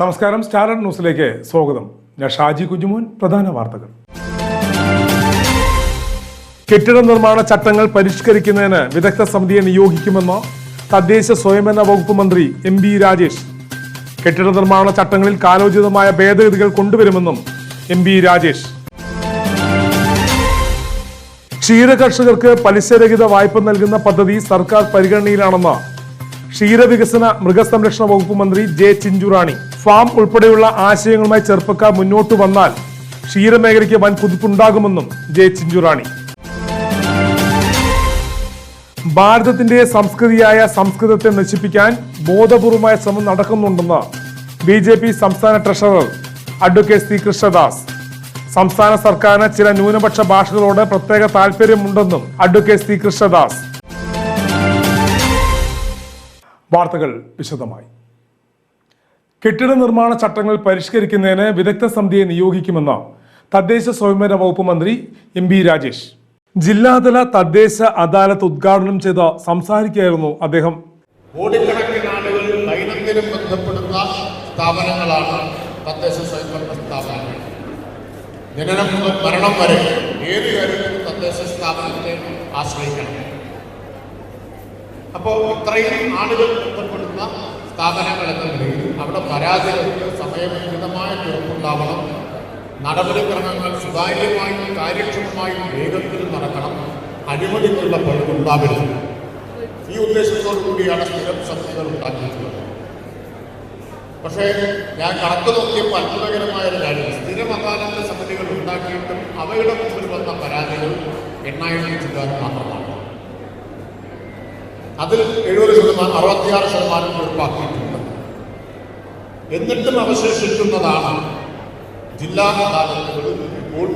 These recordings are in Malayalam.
നമസ്കാരം സ്റ്റാർഡ് ന്യൂസിലേക്ക് സ്വാഗതം. ഞാൻ ഷാജി കുഞ്ഞുമോൻ പ്രധാന വാർത്തകൾ. കെട്ടിട നിർമ്മാണ ചട്ടങ്ങൾ പരിഷ്കരിക്കുന്നതിന് വിദഗ്ധ സമിതിയെ നിയോഗിക്കുമെന്ന് തദ്ദേശ സ്വയംഭരണ വകുപ്പ് മന്ത്രി എം ബി രാജേഷ്. കെട്ടിട നിർമ്മാണ ചട്ടങ്ങളിൽ കാലോചിതമായ ഭേദഗതികൾ കൊണ്ടുവരുമെന്നും എം ബി രാജേഷ്. ക്ഷീര കർഷകർക്ക് പലിശരഹിത വായ്പ നൽകുന്ന പദ്ധതി സർക്കാർ പരിഗണനയിലാണെന്ന് ക്ഷീരവികസന മൃഗസംരക്ഷണ വകുപ്പ് മന്ത്രി ജെ ചിഞ്ചുറാണി. ഫാം ഉൾപ്പെടെയുള്ള ആശയങ്ങളുമായി ചെറുപ്പക്കാർ മുന്നോട്ട് വന്നാൽ ക്ഷീരമേഖലയ്ക്ക് വൻ കുതിപ്പുണ്ടാകുമെന്നും ജെ ചിഞ്ചുറാണി. ഭാരതത്തിന്റെ സംസ്കൃതിയായ സംസ്കൃതത്തെ നശിപ്പിക്കാൻ ബോധപൂർവമായ ശ്രമം നടക്കുന്നുണ്ടെന്ന് ബി ജെ പി സംസ്ഥാന ട്രഷറർ അഡ്വക്കേറ്റ് സി കൃഷ്ണദാസ്. സംസ്ഥാന സർക്കാരിന് ചില ന്യൂനപക്ഷ ഭാഷകളോട് പ്രത്യേക താല്പര്യമുണ്ടെന്നും അഡ്വക്കേറ്റ് സി കൃഷ്ണദാസ്. വാർത്തകൾ വിശദമായി. കെട്ടിട നിർമ്മാണ ചട്ടങ്ങൾ പരിഷ്കരിക്കുന്നതിന് വിദഗ്ധ സമിതിയെ നിയോഗിക്കുമെന്ന് തദ്ദേശ സ്വയംഭരണ വകുപ്പ് മന്ത്രി എം ബി രാജേഷ്. ജില്ലാതല തദ്ദേശ അദാലത്ത് ഉദ്ഘാടനം ചെയ്ത് സംസാരിക്കുകയായിരുന്നു അദ്ദേഹം. കോടിക്കണക്കിന് ആളുകൾ ദൈനംദിനം ബന്ധപ്പെടുന്ന സ്ഥാപനങ്ങളാണ് തദ്ദേശ സ്വയംഭരണ സ്ഥാപനങ്ങൾ. ജനനം മുതൽ മരണം വരെ ഏത് കാര്യത്തിലും തദ്ദേശ സ്ഥാപനത്തെ ആശ്രയിക്കണം. അപ്പോൾ ഇത്രയും ആളുകൾ ബന്ധപ്പെടുന്ന സ്ഥാപനങ്ങൾ എന്ന നിലയിൽ അവിടെ പരാതികൾക്ക് സമയബന്ധിതമായ തീർപ്പുണ്ടാവണം നടപടിക്രമങ്ങൾ സുതാര്യമായും കാര്യക്ഷമമായും വേഗത്തിൽ നടക്കണം. അഴിമതിക്കുള്ള പഴുതുണ്ടാവരുത് ഈ ഉദ്ദേശത്തോടു കൂടിയാണ് സ്ഥിരം സമിതികൾ ഉണ്ടാക്കിയിട്ടുള്ളത്. പക്ഷേ ഞാൻ കണക്ക് നോക്കിയപ്പോൾ അത്ഭുതകരമായ ഒരു കാര്യം. സ്ഥിരം അദാലത്ത് സമിതികൾ ഉണ്ടാക്കിയിട്ടും അവയുടെ മുമ്പിൽ വന്ന പരാതികൾ എണ്ണായിരത്തി ചില്ലാൻ മാത്രമാണ്. അതിൽ എഴുപത് ശതമാനം അറുപത്തിയാറ് ശതമാനം ഉറപ്പാക്കിയിട്ടുണ്ട്. എന്നിട്ടും അവശേഷിക്കുന്നതാണ് ജില്ലാ അദാലത്തുകൾ ഇപ്പോൾ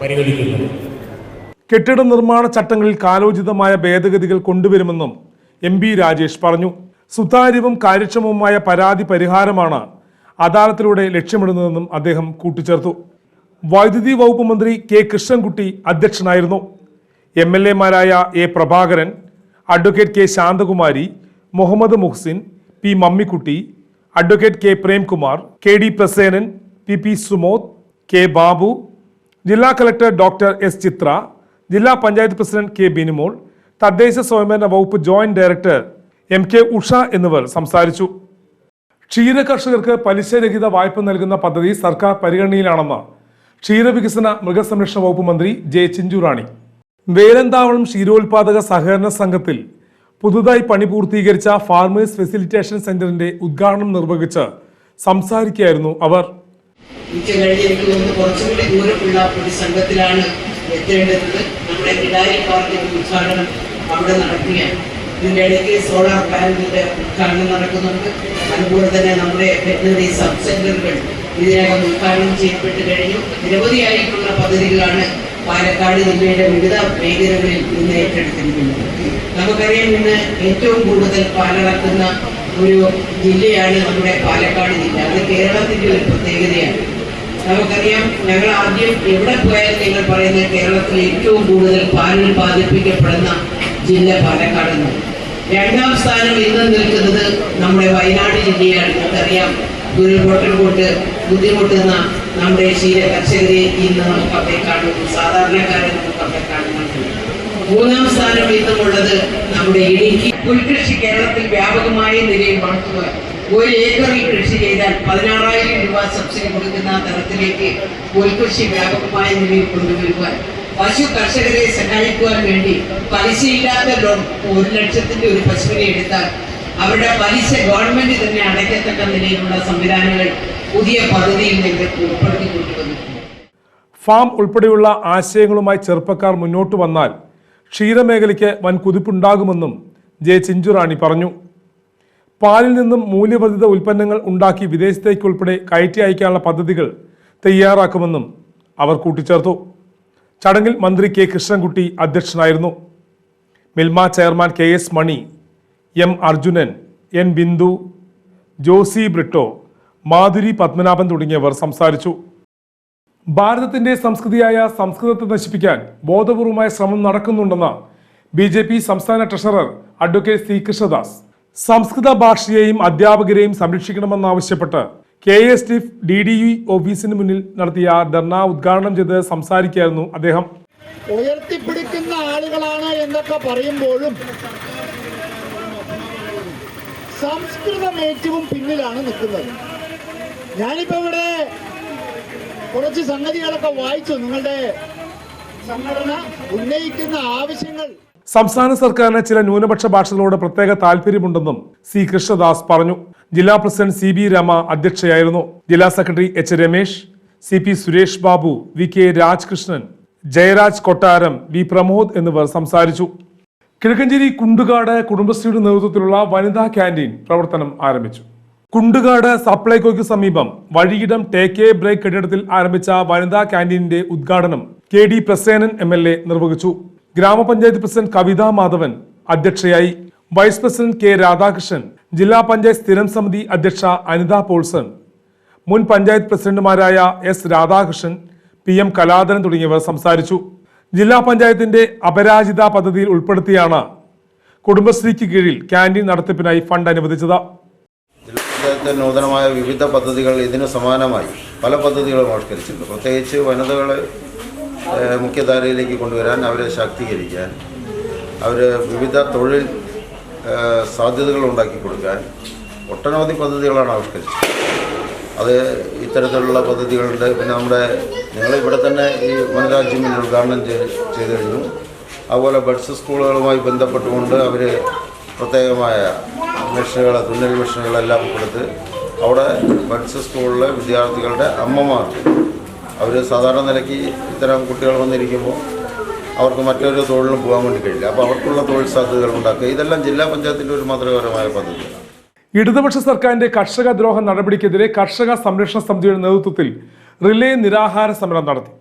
പരിഗണിക്കുന്നത്. കെട്ടിട നിർമ്മാണ ചട്ടങ്ങളിൽ കാലോചിതമായ ഭേദഗതികൾ കൊണ്ടുവരുമെന്നും എം ബി രാജേഷ് പറഞ്ഞു. സുതാര്യവും കാര്യക്ഷമവുമായ പരാതി പരിഹാരമാണ് അദാലത്തിലൂടെ ലക്ഷ്യമിടുന്നതെന്നും അദ്ദേഹം കൂട്ടിച്ചേർത്തു. വൈദ്യുതി വകുപ്പ് മന്ത്രി കെ കൃഷ്ണൻകുട്ടി അധ്യക്ഷനായിരുന്നു. M L എമാരായ A Prabhakaran advocate K Shanthakumari Muhammad Muhsin P Mammikutty advocate K Premkumar K D Prasenan P P Sumod K Babu ജില്ലാ കളക്ടർ ഡോക്ടർ എസ് ചിത്ര ജില്ലാ പഞ്ചായത്ത് പ്രസിഡന്റ് കെ ബിനിമോൾ തദ്ദേശ സ്വയംഭരണ വകുപ്പ് joint director M K Usha എന്നിവർ സംസാരിച്ചു. ക്ഷീര കർഷകർക്ക് പലിശരഹിത വായ്പ നൽകുന്ന പദ്ധതി സർക്കാർ പരിഗണനയിലാണെന്ന് ക്ഷീരവികസന മൃഗസംരക്ഷണ വകുപ്പ് മന്ത്രി ജെ ചിഞ്ചുറാണി. വേലന്താവളം ക്ഷീരോത്പാദക സഹകരണ സംഘത്തിൽ പുതുതായി പണി പൂർത്തീകരിച്ച ഫാർമേഴ്സ് ഫെസിലിറ്റേഷൻ സെന്ററിന്റെ ഉദ്ഘാടനം നിർവഹിച്ച് സംസാരിക്കുകയായിരുന്നു അവർ. കുറച്ചുകൂടി ദൂരമുള്ള ഒരു സംഘത്തിലാണ് നമ്മുടെ ഇടാരി പാർക്കിന്റെ ഉദ്ഘാടനം അവിടെ നടക്കുകയാണ്. ഇടയ്ക്ക് സോളാർ പാനലിന്റെ ഉദ്ഘാടനം നടക്കുന്നുണ്ട്. അതുപോലെ തന്നെ നമ്മുടെ വെറ്റിനറി സബ് സെന്ററുകൾ ഇതിനകം ഉദ്ഘാടനം ചെയ്യപ്പെട്ട് കഴിഞ്ഞു. നിരവധിയായിട്ടുള്ള പദ്ധതികളാണ് പാലക്കാട് ജില്ലയുടെ വിവിധ മേഖലകളിൽ ഇന്ന് ഏറ്റെടുത്തിരിക്കുന്നത്. നമുക്കറിയാം ഇന്ന് ഏറ്റവും കൂടുതൽ പാലിറക്കുന്ന ഒരു ജില്ലയാണ് നമ്മുടെ പാലക്കാട് ജില്ല. അത് കേരളത്തിന്റെ ഒരു പ്രത്യേകതയാണ്. നമുക്കറിയാം ഞങ്ങൾ ആദ്യം എവിടെ പോയാലും നിങ്ങൾ പറയുന്ന കേരളത്തിൽ ഏറ്റവും കൂടുതൽ പാൽ ഉൽപ്പാദിപ്പിക്കപ്പെടുന്ന ജില്ല പാലക്കാട് എന്നാണ് രണ്ടാം സ്ഥാനം ഇന്ന് നിൽക്കുന്നത് നമ്മുടെ വയനാട് ജില്ലയാണ്. നമുക്കറിയാം ഉരുൾപൊട്ടൽ കൊണ്ട് ബുദ്ധിമുട്ടുന്ന നമ്മുടെ ക്ഷീര കർഷകരെ ഇന്ന് നമുക്ക് അവിടെ കാണുന്നു സാധാരണക്കാരെ നമുക്ക് അവിടെ കാണുന്നുണ്ട് മൂന്നാം സ്ഥാനം ഇന്നുമുള്ളത് നമ്മുടെ ഇടുക്കി. പുൽകൃഷി കേരളത്തിൽ വ്യാപകമായ നിലയിൽ വളർത്തുക. ഒരു ഏക്കറിൽ കൃഷി ചെയ്താൽ പതിനാറായിരം രൂപ സബ്സിഡി കൊടുക്കുന്ന തരത്തിലേക്ക് പുൽകൃഷി വ്യാപകമായ നിലയിൽ കൊണ്ടുവരുവാൻ പശു കർഷകരെ സഹായിക്കുവാൻ വേണ്ടി പലിശയില്ലാത്ത ലോൺ ഒരു ലക്ഷത്തിന്റെ ഒരു പശുവിനെ എടുത്താൽ അവരുടെ പലിശ ഗവൺമെന്റ് തന്നെ അടയ്ക്കത്തക്ക നിലയിലുള്ള സംവിധാനങ്ങൾ പുതിയ പദ്ധതിയിൽ ഫാം ഉൾപ്പെടെയുള്ള ആശയങ്ങളുമായി ചെറുപ്പക്കാർ മുന്നോട്ട് വന്നാൽ ക്ഷീരമേഖലയ്ക്ക് വൻ കുതിപ്പുണ്ടാകുമെന്നും ജെ ചിഞ്ചുറാണി പറഞ്ഞു. പാലിൽ നിന്നും മൂല്യവർദ്ധിത ഉൽപ്പന്നങ്ങൾ ഉണ്ടാക്കി വിദേശത്തേക്കുൾപ്പെടെ കയറ്റി അയക്കാനുള്ള പദ്ധതികൾ തയ്യാറാക്കുമെന്നും അവർ കൂട്ടിച്ചേർത്തു. ചടങ്ങിൽ മന്ത്രി കെ കൃഷ്ണൻകുട്ടി അധ്യക്ഷനായിരുന്നു. Milma chairman K S Mani M Arjunan N Bindu Josy Britto Madhuri Padmanabhan തുടങ്ങിയവർ സംസാരിച്ചു. ഭാരതത്തിന്റെ സംസ്കൃതിയായ സംസ്കൃതത്തെ നശിപ്പിക്കാൻ ബോധപൂർവമായ ശ്രമം നടക്കുന്നുണ്ടെന്ന് ബി ജെ പി സംസ്ഥാന ട്രഷറർ അഡ്വക്കേറ്റ് സി കൃഷ്ണദാസ്. സംസ്കൃത ഭാഷയെയും അധ്യാപകരെയും സംരക്ഷിക്കണമെന്നാവശ്യപ്പെട്ട് കെ എസ് ഡിഫ് ഡി ഡി യു ഓഫീസിന് മുന്നിൽ നടത്തിയ ധർണ ഉദ്ഘാടനം ചെയ്ത് സംസാരിക്കുകയായിരുന്നു അദ്ദേഹം. ഉയർത്തിപ്പിടിക്കുന്ന ആളുകളാണ് എന്നൊക്കെ പറയുമ്പോഴും സംസ്കൃതം ഏറ്റവും പിന്നിലാണ് നിൽക്കുന്നത്. ഞാനിപ്പോ ഇവിടെ കുറച്ച് സംഗതികളൊക്കെ വായിച്ചു. നിങ്ങളുടെ സംഘടന ഉന്നയിക്കുന്ന ആവശ്യങ്ങൾ. സംസ്ഥാന സർക്കാരിന് ചില ന്യൂനപക്ഷ ഭാഷകളോട് പ്രത്യേക താല്പര്യമുണ്ടെന്നും സി കൃഷ്ണദാസ് പറഞ്ഞു. ജില്ലാ പ്രസിഡന്റ് സി ബി രമ അധ്യക്ഷയായിരുന്നു. ജില്ലാ secretary H Ramesh C P Suresh Babu V K Rajkrishnan Jayaraj Kottaram V Pramod എന്നിവർ സംസാരിച്ചു. കിഴക്കഞ്ചേരി കുണ്ടുകാട് കുടുംബശ്രീയുടെ നേതൃത്വത്തിലുള്ള വനിതാ ക്യാന്റീൻ പ്രവർത്തനം ആരംഭിച്ചു. കുണ്ടുകാട് സപ്ലൈകോയ്ക്ക് സമീപം വഴിയിടം ടേക്ക് ബ്രേക്ക് കെട്ടിടത്തിൽ ആരംഭിച്ച വനിതാ ക്യാന്റീനിന്റെ ഉദ്ഘാടനം K D Prasenan M L A നിർവഹിച്ചു. ഗ്രാമപഞ്ചായത്ത് പ്രസിഡന്റ് കവിതാ മാധവൻ അധ്യക്ഷയായി. വൈസ് പ്രസിഡന്റ് കെ രാധാകൃഷ്ണൻ ജില്ലാ പഞ്ചായത്ത് സ്ഥിരം സമിതി അധ്യക്ഷ അനിത പോൾസൺ മുൻ പഞ്ചായത്ത് പ്രസിഡന്റുമാരായ S Radhakrishnan P M Kaladharan തുടങ്ങിയവർ സംസാരിച്ചു. ജില്ലാ പഞ്ചായത്തിന്റെ അപരാജിത പദ്ധതിയിൽ ഉൾപ്പെടുത്തിയാണ് കുടുംബശ്രീക്ക് കീഴിൽ ക്യാന്റീൻ നടത്തിപ്പിനായി ഫണ്ട് അനുവദിച്ചത്. ജില്ലാ നൂതനമായ വിവിധ പദ്ധതികൾ ഇതിന് സമാനമായി പല പദ്ധതികളും ആവിഷ്കരിച്ചിട്ടുണ്ട്. പ്രത്യേകിച്ച് വനിതകളെ മുഖ്യധാരയിലേക്ക് കൊണ്ടുവരാൻ അവരെ ശാക്തീകരിക്കാൻ അവർ വിവിധ തൊഴിൽ സാധ്യതകൾ ഉണ്ടാക്കി കൊടുക്കാൻ ഒട്ടനവധി പദ്ധതികളാണ് ആവിഷ്കരിച്ചത് അത് ഇത്തരത്തിലുള്ള പദ്ധതികളുണ്ട്. പിന്നെ നമ്മുടെ ഞങ്ങളിവിടെ തന്നെ ഈ വനിതാ ജിമ്മിൽ ഉദ്ഘാടനം ചെയ്തു കഴിഞ്ഞു അതുപോലെ ബഡ്സ് സ്കൂളുകളുമായി ബന്ധപ്പെട്ടുകൊണ്ട് അവർ പ്രത്യേകമായ മെഷീനുകൾ തുന്നൽ മെഷീനുകളെല്ലാം കൊടുത്ത് അവിടെ ബഡ്സ് സ്കൂളിലെ വിദ്യാർത്ഥികളുടെ അമ്മമാർ അവർ സാധാരണ നിലയ്ക്ക് ഇത്തരം കുട്ടികൾ വന്നിരിക്കുമ്പോൾ അവർക്ക് മറ്റൊരു തൊഴിലിനും പോകാൻ വേണ്ടി കഴിയില്ല. അപ്പോൾ അവർക്കുള്ള തൊഴിൽ സാധ്യതകൾ ഉണ്ടാക്കുക. ഇതെല്ലാം ജില്ലാ പഞ്ചായത്തിന്റെ ഒരു മാതൃകപരമായ പദ്ധതിയാണ് ഇടതുപക്ഷ സർക്കാരിന്റെ കർഷക ദ്രോഹ നടപടിക്കെതിരെ കർഷക സംരക്ഷണ സമിതിയുടെ നേതൃത്വത്തിൽ റിലേ നിരാഹാര സമരം നടത്തി.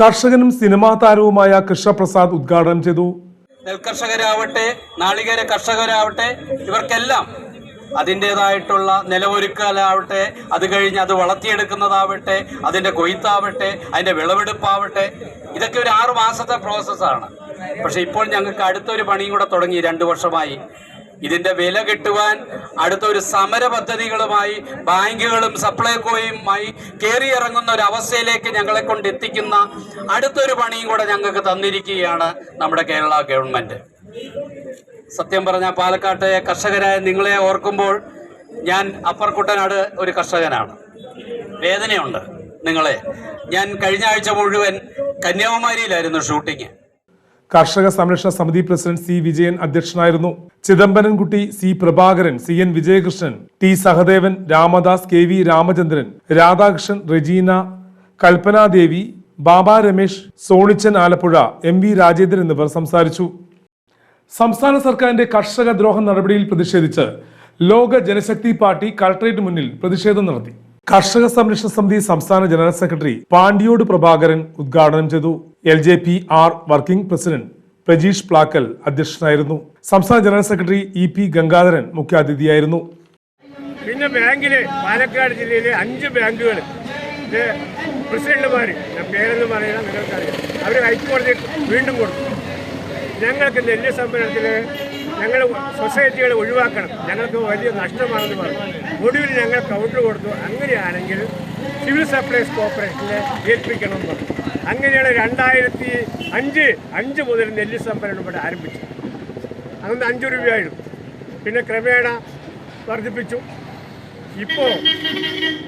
കർഷകനും സിനിമാ താരവുമായ കൃഷ്ണപ്രസാദ് ഉദ്ഘാടനം ചെയ്തു. നെൽകർഷകരാവട്ടെ നാളികേര കർഷകരാവട്ടെ ഇവർക്കെല്ലാം അതിന്റെതായിട്ടുള്ള നിലമൊരുക്കലാവട്ടെ അത് കഴിഞ്ഞ് അത് വളർത്തിയെടുക്കുന്നതാവട്ടെ അതിന്റെ കൊയ്ത്താവട്ടെ അതിന്റെ വിളവെടുപ്പാവട്ടെ ഇതൊക്കെ ഒരു ആറു മാസത്തെ പ്രോസസ്സാണ് പക്ഷെ ഇപ്പോൾ ഞങ്ങൾക്ക് അടുത്തൊരു പണിയും കൂടെ തുടങ്ങി രണ്ട് വർഷമായി. ഇതിന്റെ വില കിട്ടുവാൻ അടുത്ത ഒരു സമര പദ്ധതികളുമായി ബാങ്കുകളും സപ്ലൈകോയുമായി കയറിയിറങ്ങുന്ന ഒരു അവസ്ഥയിലേക്ക് ഞങ്ങളെ കൊണ്ട് എത്തിക്കുന്ന അടുത്തൊരു പണിയും കൂടെ ഞങ്ങൾക്ക് തന്നിരിക്കുകയാണ് നമ്മുടെ കേരള ഗവൺമെന്റ്. സത്യം പറഞ്ഞാൽ പാലക്കാട്ടെ കർഷകരായ നിങ്ങളെ ഓർക്കുമ്പോൾ ഞാൻ അപ്പർക്കുട്ടനാട് ഒരു കർഷകനാണ്. വേദനയുണ്ട് നിങ്ങളെ. ഞാൻ കഴിഞ്ഞ ആഴ്ച മുഴുവൻ കന്യാകുമാരിയിലായിരുന്നു ഷൂട്ടിങ്. കർഷക സംരക്ഷണ സമിതി പ്രസിഡന്റ് സി വിജയൻ അധ്യക്ഷനായിരുന്നു. Chidambarankutty C Prabhakaran C N Vijayakrishnan T Sahadevan Ramadas K V Ramachandran Radhakrishnan Regina Kalpanadevi Baba Ramesh Sonichan Alappuzha M V Rajendran എന്നിവർ സംസാരിച്ചു. സംസ്ഥാന സർക്കാരിന്റെ കർഷക ദ്രോഹ നടപടിയിൽ പ്രതിഷേധിച്ച് ലോക ജനശക്തി പാർട്ടി കളക്ടറേറ്റ് മുന്നിൽ പ്രതിഷേധം നടത്തി. കർഷക സംരക്ഷണ സമിതി സംസ്ഥാന ജനറൽ സെക്രട്ടറി പാണ്ടിയോട് പ്രഭാകരൻ ഉദ്ഘാടനം ചെയ്തു. L J P R working president Prajeesh Plakkal അധ്യക്ഷനായിരുന്നു. സംസ്ഥാന general secretary E P Gangadharan മുഖ്യാതിഥിയായിരുന്നു. പിന്നെ ബാങ്കിൽ പാലക്കാട് ജില്ലയിലെ അഞ്ച് ബാങ്കുകൾ. പ്രസിഡന്റുമാർ പേരെന്ന് പറയുന്നത് നിങ്ങൾക്കറിയാം. അവർ ഹൈക്കോടതി വീണ്ടും കൊടുത്തു. ഞങ്ങൾക്ക് നെല്ല് സംഭരണത്തിൽ ഞങ്ങൾ സൊസൈറ്റികളെ ഒഴിവാക്കണം. ഞങ്ങൾക്ക് വലിയ നഷ്ടമാണെന്ന് പറഞ്ഞു. ഒടുവിൽ ഞങ്ങൾ കൗണ്ടർ കൊടുത്തു. അങ്ങനെയാണെങ്കിൽ സിവിൽ സപ്ലൈസ് കോർപ്പറേഷനെ ഏൽപ്പിക്കണം എന്ന് അങ്ങനെയാണ് രണ്ടായിരത്തി അഞ്ച് അഞ്ച് മുതൽ നെല്ല് സംഭരണം ഇവിടെ ആരംഭിച്ചത്. അന്ന് അഞ്ച് രൂപയായിരുന്നു. പിന്നെ ക്രമേണ വർദ്ധിപ്പിച്ചു. ഇപ്പോൾ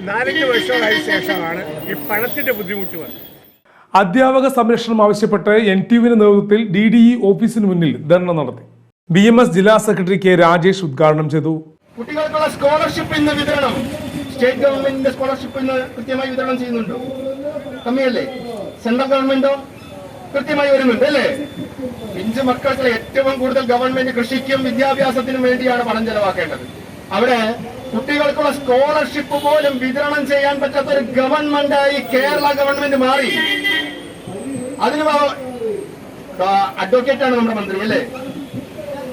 നാലഞ്ച് വർഷമായ ശേഷമാണ് ഈ പണത്തിന്റെ ബുദ്ധിമുട്ട് വന്നത്. അധ്യാപക സംരക്ഷണം ആവശ്യപ്പെട്ട് എൻ ടി യുവിന്റെ നേതൃത്വത്തിൽ ഡി ഡി ഇ ഓഫീസിന് മുന്നിൽ ധർണ നടത്തി. ബി എം എസ് ജില്ലാ സെക്രട്ടറി കെ രാജേഷ് ഉദ്ഘാടനം ചെയ്തു. കുട്ടികൾക്കുള്ള സ്കോളർഷിപ്പ് ഇന്ന് വിതരണം. സ്റ്റേറ്റ് ഗവൺമെന്റിന്റെ സ്കോളർഷിപ്പ് ഇന്ന് കൃത്യമായി വിതരണം ചെയ്യുന്നുണ്ടോ. കമ്മിയല്ലേ? സെൻട്രൽ ഗവൺമെന്റോ കൃത്യമായി വരുന്നുണ്ട് അല്ലേ? പിഞ്ചു മക്കൾക്ക് ഏറ്റവും കൂടുതൽ ഗവൺമെന്റ് കൃഷിക്കും വിദ്യാഭ്യാസത്തിനും വേണ്ടിയാണ് പണം ചെലവാക്കേണ്ടത്. അവിടെ കുട്ടികൾക്കുള്ള സ്കോളർഷിപ്പ് പോലും വിതരണം ചെയ്യാൻ പറ്റാത്ത ഒരു ഗവൺമെന്റായി കേരള ഗവൺമെന്റ് മാറി. അതിന് അഡ്വക്കേറ്റ് ആണ് നമ്മുടെ മന്ത്രി അല്ലേ?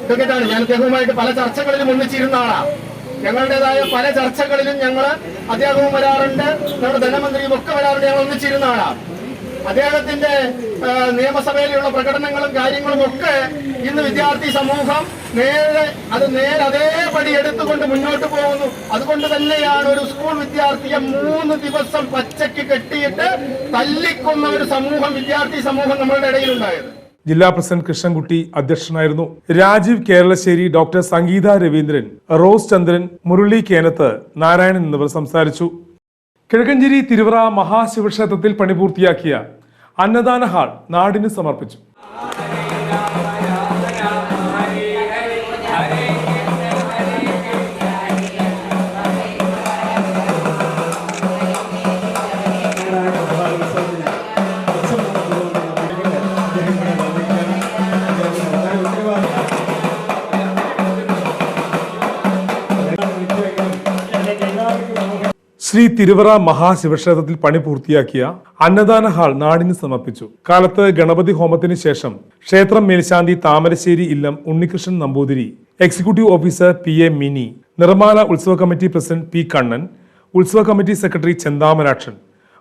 അഡ്വക്കേറ്റ് ആണ് ഞാൻ അദ്ദേഹവുമായിട്ട് പല ചർച്ചകളിലും ഒന്നിച്ചിരുന്ന ആളാണ് ഞങ്ങളുടേതായ പല ചർച്ചകളിലും ഞങ്ങൾ അദ്ദേഹവും വരാറുണ്ട്. നമ്മുടെ ധനമന്ത്രിയും ഒക്കെ വരാറുണ്ട്. ഞങ്ങൾ ഒന്നിച്ചിരുന്ന ആളാണ് അദ്ദേഹത്തിന്റെ നിയമസഭയിലുള്ള പ്രകടനങ്ങളും കാര്യങ്ങളും ഒക്കെ ഇന്ന് വിദ്യാർത്ഥി സമൂഹം നേരെ അത് നേരെ അതേപടി എടുത്തുകൊണ്ട് മുന്നോട്ട് പോകുന്നു. അതുകൊണ്ട് തന്നെയാണ് ഒരു സ്കൂൾ വിദ്യാർത്ഥിയെ മൂന്ന് ദിവസം പച്ചയ്ക്ക് കെട്ടിയിട്ട് തല്ലിക്കൊന്ന ഒരു സമൂഹം വിദ്യാർത്ഥി സമൂഹം നമ്മളുടെ ഇടയിലുണ്ടായത്. ജില്ലാ പ്രസിഡന്റ് കൃഷ്ണൻകുട്ടി അധ്യക്ഷനായിരുന്നു. രാജീവ് കേരളശ്ശേരി ഡോക്ടർ സംഗീത രവീന്ദ്രൻ റോസ് ചന്ദ്രൻ മുരളി കേനത്ത് നാരായണൻ എന്നിവർ സംസാരിച്ചു. കിഴക്കഞ്ചേരി തിരുവറ മഹാശിവക്ഷേത്രത്തിൽ പണിപൂർത്തിയാക്കിയ അന്നദാന ഹാൾ നാടിന് സമർപ്പിച്ചു. ശ്രീ തിരുവറ മഹാശിവക്ഷേത്രത്തിൽ പണി പൂർത്തിയാക്കിയ അന്നദാന ഹാൾ നാടിന് സമർപ്പിച്ചു. കാലത്ത് ഗണപതി ഹോമത്തിന് ശേഷം ക്ഷേത്രം മേൽശാന്തി Thamarassery Illam Unnikrishnan Namboothiri executive officer P A Mini Nirmala ഉത്സവ കമ്മിറ്റി പ്രസിഡന്റ് പി കണ്ണൻ ഉത്സവ കമ്മിറ്റി സെക്രട്ടറി ചെന്താമരാക്ഷൻ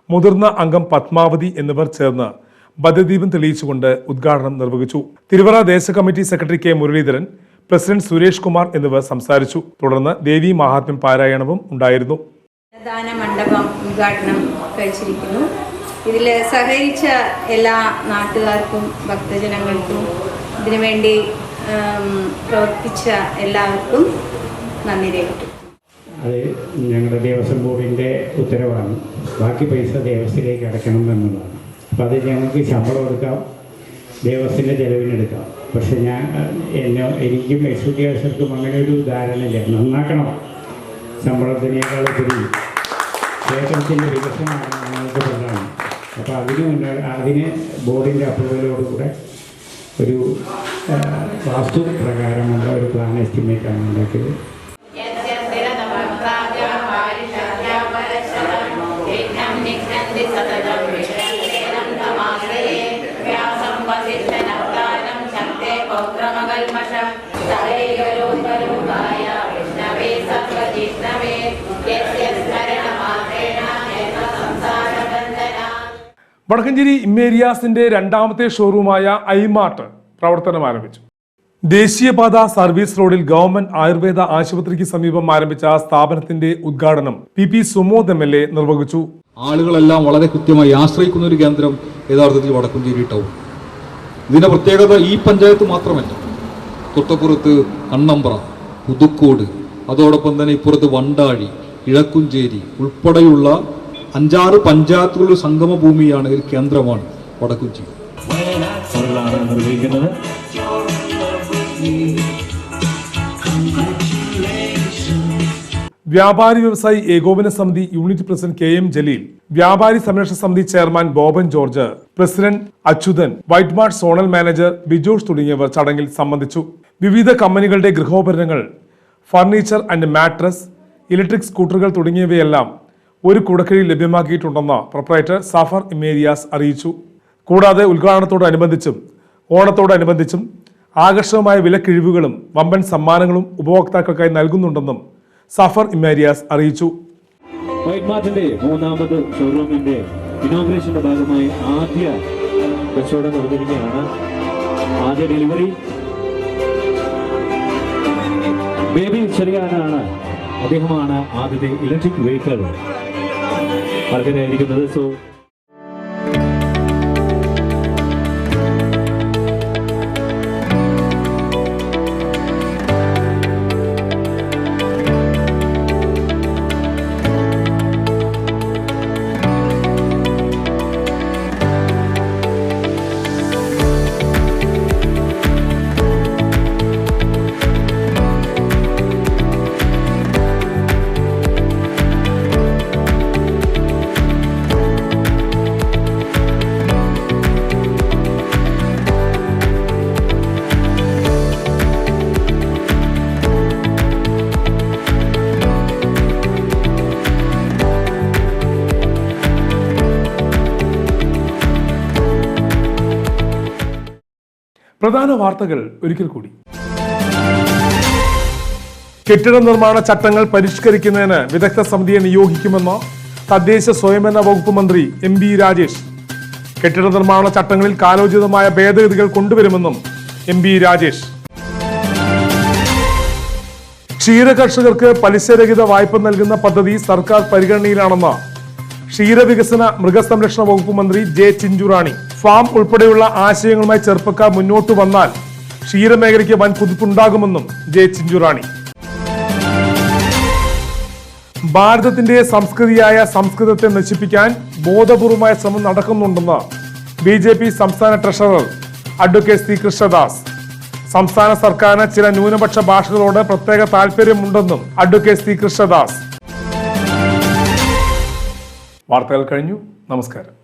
മുതിർന്ന അംഗം പത്മാവതി എന്നിവർ ചേർന്ന് ബദ്ധദീപം തെളിയിച്ചുകൊണ്ട് ഉദ്ഘാടനം നിർവഹിച്ചു. തിരുവറ ദേശ committee secretary K Muraleedharan president Suresh Kumar എന്നിവർ സംസാരിച്ചു. തുടർന്ന് ദേവി മഹാത്മ്യം പാരായണവും ഉണ്ടായിരുന്നു. ദാന മണ്ഡപം ഉദ്ഘാടനം കഴിച്ചിരിക്കുന്നു. ഇതിൽ സഹകരിച്ച എല്ലാ നാട്ടുകാർക്കും ഭക്തജനങ്ങൾക്കും ഇതിനുവേണ്ടി പ്രവർത്തിച്ച എല്ലാവർക്കും നന്ദി രേഖപ്പെട്ടു അത് ഞങ്ങളുടെ ദേവസ്വം ബോർഡിന്റെ ഉത്തരവാണ്. ബാക്കി പൈസ ദേവസ്ഥയിലേക്ക് അടയ്ക്കണം എന്നുള്ളതാണ്. അപ്പോൾ അത് ഞങ്ങൾക്ക് ശമ്പളം എടുക്കാം ദേവസ്വത്തിന്റെ ചെലവിനെടുക്കാം പക്ഷെ ഞാൻ എന്നെ എനിക്കും എക്സിക്യൂട്ടീവർക്കും അങ്ങനെ ഒരു ധാരണയില്ല. നന്നാക്കണം. ശമ്പളത്തിനേക്കാൾ ഉപരി ക്ഷേത്രത്തിന്റെ വികസനമാണ് ഞങ്ങൾക്ക് പ്രധാനം. അപ്പോൾ അതിന് അതിന് ബോർഡിന്റെ അപ്രൂവലോടുകൂടെ ഒരു വാസ്തു പ്രകാരമുള്ള ഒരു പ്ലാൻ എസ്റ്റിമേറ്റാണ് ഉണ്ടാക്കിയത്. വടക്കഞ്ചേരി ഇമ്മേരിയാസിന്റെ രണ്ടാമത്തെ ഷോറൂമായ ഐമാർട്ട് പ്രവർത്തനം ആരംഭിച്ചു. ദേശീയപാത സർവീസ് റോഡിൽ ഗവൺമെന്റ് ആയുർവേദ ആശുപത്രിക്ക് സമീപം ആരംഭിച്ച സ്ഥാപനത്തിന്റെ ഉദ്ഘാടനം P P Sumod M L A നിർവഹിച്ചു. ആളുകളെല്ലാം വളരെ കൃത്യമായി ആശ്രയിക്കുന്ന ഒരു കേന്ദ്രം യഥാർത്ഥത്തിൽ വടക്കുംചേരി ടൗൺ. ഇതിന്റെ പ്രത്യേകത ഈ പഞ്ചായത്ത് മാത്രമല്ല. തൊട്ടപ്പുറത്ത് കണ്ണമ്പ്ര പുതുക്കോട് അതോടൊപ്പം തന്നെ ഇപ്പുറത്ത് വണ്ടാഴി ഇഴക്കുംചേരി ഉൾപ്പെടെയുള്ള അഞ്ചാറ് പഞ്ചായത്തുകളുടെ സംഗമ ഭൂമിയാണ് ഒരു കേന്ദ്രമാണ് വടക്കുചി. നിർവഹിക്കുന്നത് വ്യാപാരി വ്യവസായി ഏകോപന സമിതി unit president K M Jaleel വ്യാപാരി സംരക്ഷണ സമിതി chairman Boban George president Achuthan White Mart zonal manager Bijosh തുടങ്ങിയവർ ചടങ്ങിൽ സംബന്ധിച്ചു. വിവിധ കമ്പനികളുടെ ഗൃഹോപകരണങ്ങൾ ഫർണിച്ചർ ആൻഡ് മാട്രസ് ഇലക്ട്രിക് സ്കൂട്ടറുകൾ തുടങ്ങിയവയെല്ലാം ഒരു കുടക്കീഴിൽ ലഭ്യമാക്കിയിട്ടുണ്ടെന്ന് പ്രൊപ്രൈറ്റർ സഫർ ഇമേരിയാസ് അറിയിച്ചു. കൂടാതെ ഉദ്ഘാടനത്തോടനുബന്ധിച്ചും ഓണത്തോടനുബന്ധിച്ചും ആകർഷകമായ വിലക്കിഴിവുകളും വമ്പൻ സമ്മാനങ്ങളും ഉപഭോക്താക്കൾക്കായി നൽകുന്നുണ്ടെന്നും സഫർ ഇമാരിയാസ് അറിയിച്ചു. വൈറ്റ് മാർട്ടിന്റെ മൂന്നാമത് ഷോറൂമിന്റെ ഇനോഗ്രേഷന്റെ ഭാഗമായി ആദ്യ കച്ചവടം നടന്നിരിക്കുകയാണ്. ആദ്യ ഡെലിവറി. ബേബി ചെറിയാനാണ്. അദ്ദേഹമാണ് ആദ്യത്തെ ഇലക്ട്രിക് വെഹിക്കിൾ മാർക്കറ്റായിരിക്കുന്നത് സോ പ്രധാന വാർത്തകൾ ഒരിക്കൽ കൂടി. കെട്ടിട നിർമ്മാണ ചട്ടങ്ങൾ പരിഷ്കരിക്കുന്നതിന് വിദഗ്ധ സമിതിയെ നിയോഗിക്കുമെന്ന് തദ്ദേശ സ്വയംഭരണ വകുപ്പ് മന്ത്രി എം ബി രാജേഷ്. കെട്ടിട നിർമ്മാണ ചട്ടങ്ങളിൽ കാലോചിതമായ ഭേദഗതികൾ കൊണ്ടുവരുമെന്നും എം ബി രാജേഷ്. ക്ഷീരകർഷകർക്ക് പലിശരഹിത വായ്പ നൽകുന്ന പദ്ധതി സർക്കാർ പരിഗണനയിലാണെന്ന് ക്ഷീരവികസന മൃഗസംരക്ഷണ വകുപ്പ് മന്ത്രി ജെ ചിഞ്ചുറാണി. ഫാം ഉൾപ്പെടെയുള്ള ആശയങ്ങളുമായി ചെറുപ്പക്കാർ മുന്നോട്ട് വന്നാൽ ക്ഷീരമേഖലയ്ക്ക് വൻ കുതിപ്പുണ്ടാകുമെന്നും ജെ ചിഞ്ചുറാണി. ഭാരതത്തിന്റെ സംസ്കൃതിയായ സംസ്കൃതത്തെ നശിപ്പിക്കാൻ ബോധപൂർവമായ ശ്രമം നടക്കുന്നുണ്ടെന്ന് ബി ജെ പി സംസ്ഥാന ട്രഷറർ അഡ്വക്കേറ്റ് സി കൃഷ്ണദാസ്. സംസ്ഥാന സർക്കാരിന് ചില ന്യൂനപക്ഷ ഭാഷകളോട് പ്രത്യേക താല്പര്യമുണ്ടെന്നും അഡ്വക്കേറ്റ് സി കൃഷ്ണദാസ്. വാർത്തകൾ കഴിഞ്ഞു. നമസ്കാരം.